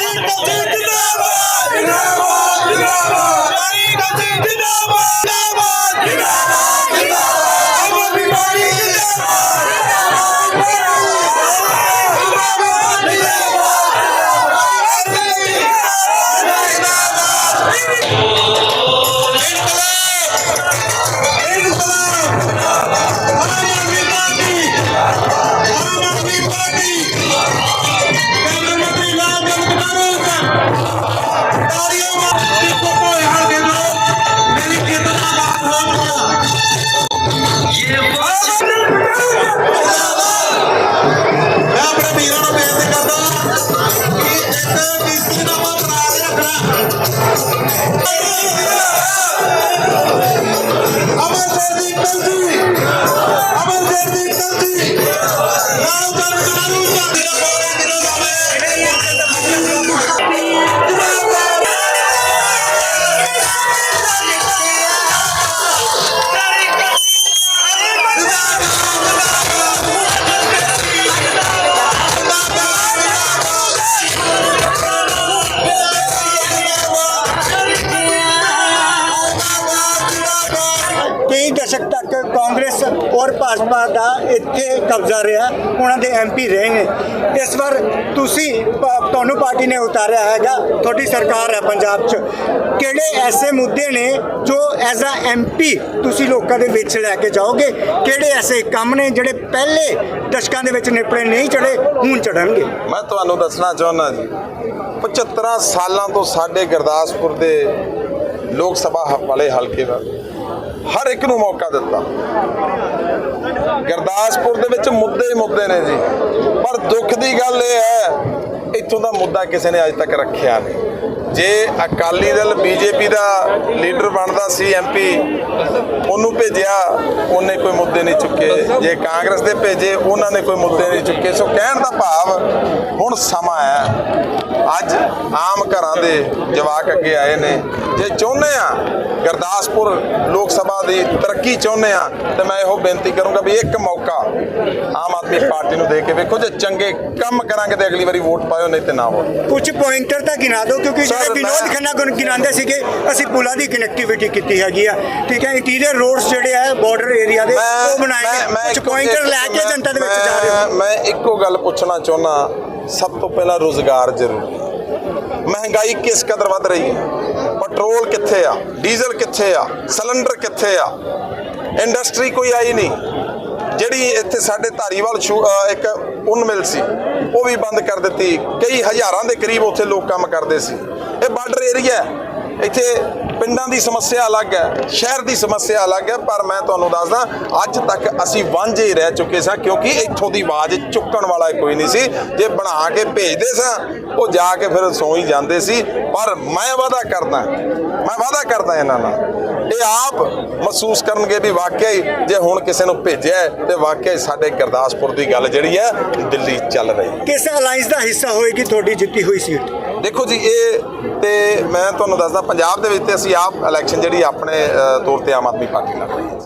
Ready? আমাদের ਦਸ਼ਕ ਤੱਕ ਕਾਂਗਰਸ ਔਰ ਭਾਜਪਾ ਦਾ ਇੱਥੇ ਕਬਜ਼ਾ ਰਿਹਾ, ਉਹਨਾਂ ਦੇ ਐਮਪੀ ਰਹੇ ਨੇ। ਇਸ ਵਾਰ ਤੁਸੀਂ ਤੁਹਾਨੂੰ ਪਾਰਟੀ ਨੇ ਉਤਾਰਿਆ ਹੈਗਾ, ਤੁਹਾਡੀ ਸਰਕਾਰ ਹੈ ਪੰਜਾਬ 'ਚ। ਕਿਹੜੇ ਐਸੇ ਮੁੱਦੇ ਨੇ ਜੋ ਐਜ਼ ਅ ਐਮਪੀ ਤੁਸੀਂ ਲੋਕਾਂ ਦੇ ਵਿੱਚ ਲੈ ਕੇ ਜਾਓਗੇ? ਕਿਹੜੇ ਐਸੇ ਕੰਮ ਨੇ ਜਿਹੜੇ ਪਹਿਲੇ ਦਸ਼ਕਾਂ ਦੇ ਵਿੱਚ ਨਿਪੜੇ ਨਹੀਂ ਚੜੇ, ਹੁਣ ਚੜਨਗੇ ਮੈਂ ਤੁਹਾਨੂੰ ਦੱਸਣਾ ਚਾਹੁੰਦਾ ਜੀ 75 ਸਾਲਾਂ ਤੋਂ ਸਾਡੇ ਗੁਰਦਾਸਪੁਰ ਦੇ ਲੋਕ ਸਭਾ ਹ- ਵਾਲੇ ਹਲਕੇ ਦਾ ਹਰ ਇੱਕ ਨੂੰ ਮੌਕਾ ਦਿੱਤਾ। ਗੁਰਦਾਸਪੁਰ ਦੇ ਵਿੱਚ ਮੁੱਦੇ ਹੀ ਮੁੱਦੇ ਨੇ ਜੀ। ਪਰ ਦੁੱਖ ਦੀ ਗੱਲ ਇਹ ਹੈ, ਇੱਥੋਂ ਦਾ ਮੁੱਦਾ ਕਿਸੇ ਨੇ ਅਜੇ ਤੱਕ ਰੱਖਿਆ ਨਹੀਂ। ਜੇ ਅਕਾਲੀ ਦਲ ਬੀਜੇਪੀ ਦਾ ਲੀਡਰ ਬਣਦਾ ਸੀ ਐਮਪੀ ਉਹਨੂੰ ਭੇਜਿਆ, ਉਹਨੇ ਕੋਈ ਮੁੱਦੇ ਨਹੀਂ ਚੁੱਕੇ। ਜੇ ਕਾਂਗਰਸ ਦੇ ਭੇਜੇ, ਉਹਨਾਂ ਨੇ ਕੋਈ ਮੁੱਦੇ ਨਹੀਂ ਚੁੱਕੇ। ਸੋ ਕਹਿਣ ਦਾ ਭਾਵ ਹੁਣ ਸਮਾਂ ਹੈ। ਅੱਜ ਆਮ ਘਰਾਂ ਦੇ ਜਵਾਕ ਅੱਗੇ ਆਏ ਨੇ। ਜੇ ਚਾਹੁੰਦੇ ਆ ਗੁਰਦਾਸਪੁਰ ਲੋਕ ਸਭਾ ਦੀ ਤਰੱਕੀ ਚਾਹੁੰਦੇ ਆ ਤੇ ਮੈਂ ਇਹੋ ਬੇਨਤੀ ਕਰੂੰਗਾ ਵੀ ਇੱਕ ਮੌਕਾ ਆਮ ਆਦਮੀ ਪਾਰਟੀ ਨੂੰ ਦੇ ਕੇ ਵੇਖੋ ਜੇ ਚੰਗੇ ਕੰਮ ਕਰਾਂਗੇ ਤੇ ਅਗਲੀ ਵਾਰੀ ਵੋਟ ਪਾਇਓ ਨਹੀਂ ਤੇ ਨਾ ਵੋਟ ਕੁਝ ਪੁਆਇੰਟਰ ਤਾਂ ਗਿਣਾ ਦਿਓ ਕਿਉਂਕਿ ਜਿਹੜੇ ਵਿਨੋਦ ਖੰਨਾ ਗੁਣ ਗਿਣਾਉਂਦੇ ਸੀਗੇ ਅਸੀਂ ਪੁਲਾਂ ਦੀ ਕਨੈਕਟੀਵਿਟੀ ਕੀਤੀ ਹੈਗੀ ਆ। ਠੀਕ ਹੈ ਇੰਟੀਰੀਅਰ ਰੋਡਸ ਜਿਹੜੇ ਆ ਬਾਰਡਰ ਏਰੀਆ ਦੇ ਉਹ ਬਣਾਏ ਕੁਝ ਪੁਆਇੰਟਰ ਲੈ ਕੇ ਜਨਤਾ ਦੇ ਵਿੱਚ ਜਾ ਰਹੇ ਹੋ। ਮੈਂ ਇੱਕੋ ਗੱਲ ਪੁੱਛਣਾ ਚਾਹੁੰਦਾ ਸਭ ਤੋਂ ਪਹਿਲਾਂ ਰੋਜ਼ਗਾਰ ਜ਼ਰੂਰੀ ਹੈ। ਮਹਿੰਗਾਈ ਕਿਸ ਕਦਰ ਵੱਧ ਰਹੀ ਹੈ? ਪੈਟਰੋਲ ਕਿੱਥੇ ਆ? ਡੀਜ਼ਲ ਕਿੱਥੇ ਆ? ਸਿਲੰਡਰ ਕਿੱਥੇ ਆ? ਇੰਡਸਟਰੀ ਕੋਈ ਆਈ ਨਹੀਂ। ਜਿਹੜੀ ਇੱਥੇ ਸਾਡੇ ਧਾਰੀਵਾਲ ਸ਼ੂ- ਇੱਕ ਉਨ ਮਿਲ ਸੀ, ਉਹ ਵੀ ਬੰਦ ਕਰ ਦਿੱਤੀ। ਕਈ ਹਜ਼ਾਰਾਂ ਦੇ ਕਰੀਬ ਉੱਥੇ ਲੋਕ ਕੰਮ ਕਰਦੇ ਸੀ। ਇਹ ਬਾਰਡਰ ਏਰੀਆ ਹੈ। ਇੱਥੇ ਪਿੰਡਾਂ ਦੀ ਸਮੱਸਿਆ ਅਲੱਗ ਹੈ ਸ਼ਹਿਰ ਦੀ ਸਮੱਸਿਆ ਅਲੱਗ ਹੈ ਪਰ ਮੈਂ ਤੁਹਾਨੂੰ ਦੱਸਦਾ ਅੱਜ ਤੱਕ ਅਸੀਂ ਵਾਂਝੇ ਹੀ ਰਹਿ ਚੁੱਕੇ ਸਾਂ ਕਿਉਂਕਿ ਇੱਥੋਂ ਦੀ ਆਵਾਜ਼ ਚੁੱਕਣ ਵਾਲਾ ਕੋਈ ਨਹੀਂ ਸੀ। ਜੇ ਬਣਾ ਕੇ ਭੇਜਦੇ ਸਾਂ ਉਹ ਜਾ ਕੇ ਫਿਰ ਸੌਂ ਹੀ ਜਾਂਦੇ ਸੀ। ਪਰ ਮੈਂ ਵਾਅਦਾ ਕਰਦਾ ਮੈਂ ਵਾਅਦਾ ਕਰਦਾ ਇਹਨਾਂ ਨਾਲ ਇਹ ਆਪ ਮਹਿਸੂਸ ਕਰਨਗੇ ਵੀ ਵਾਕਿਆ ਹੀ ਜੇ ਹੁਣ ਕਿਸੇ ਨੂੰ ਭੇਜਿਆ ਹੈ, ਤੇ ਵਾਕਿਆ ਹੀ ਸਾਡੇ ਗੁਰਦਾਸਪੁਰ ਦੀ ਗੱਲ ਜਿਹੜੀ ਹੈ ਦਿੱਲੀ ਚੱਲ ਰਹੀ ਕਿਸ ਅਲਾਈਅੰਸ ਦਾ ਹਿੱਸਾ ਹੋਏਗੀ ਤੁਹਾਡੀ ਜਿੱਤੀ ਹੋਈ ਸੀਟ? ਦੇਖੋ ਜੀ, ਇਹ ਤੇ ਮੈਂ ਤੁਹਾਨੂੰ ਦੱਸਦਾ, ਪੰਜਾਬ ਦੇ ਵਿੱਚ ਤੇ ਅਸੀਂ ਆਪ ਇਲੈਕਸ਼ਨ ਜਿਹੜੀ ਆਪਣੇ ਤੌਰ ਤੇ ਆਮ ਆਦਮੀ ਪਾਰਟੀ ਲੜ ਰਹੀ ਹੈ।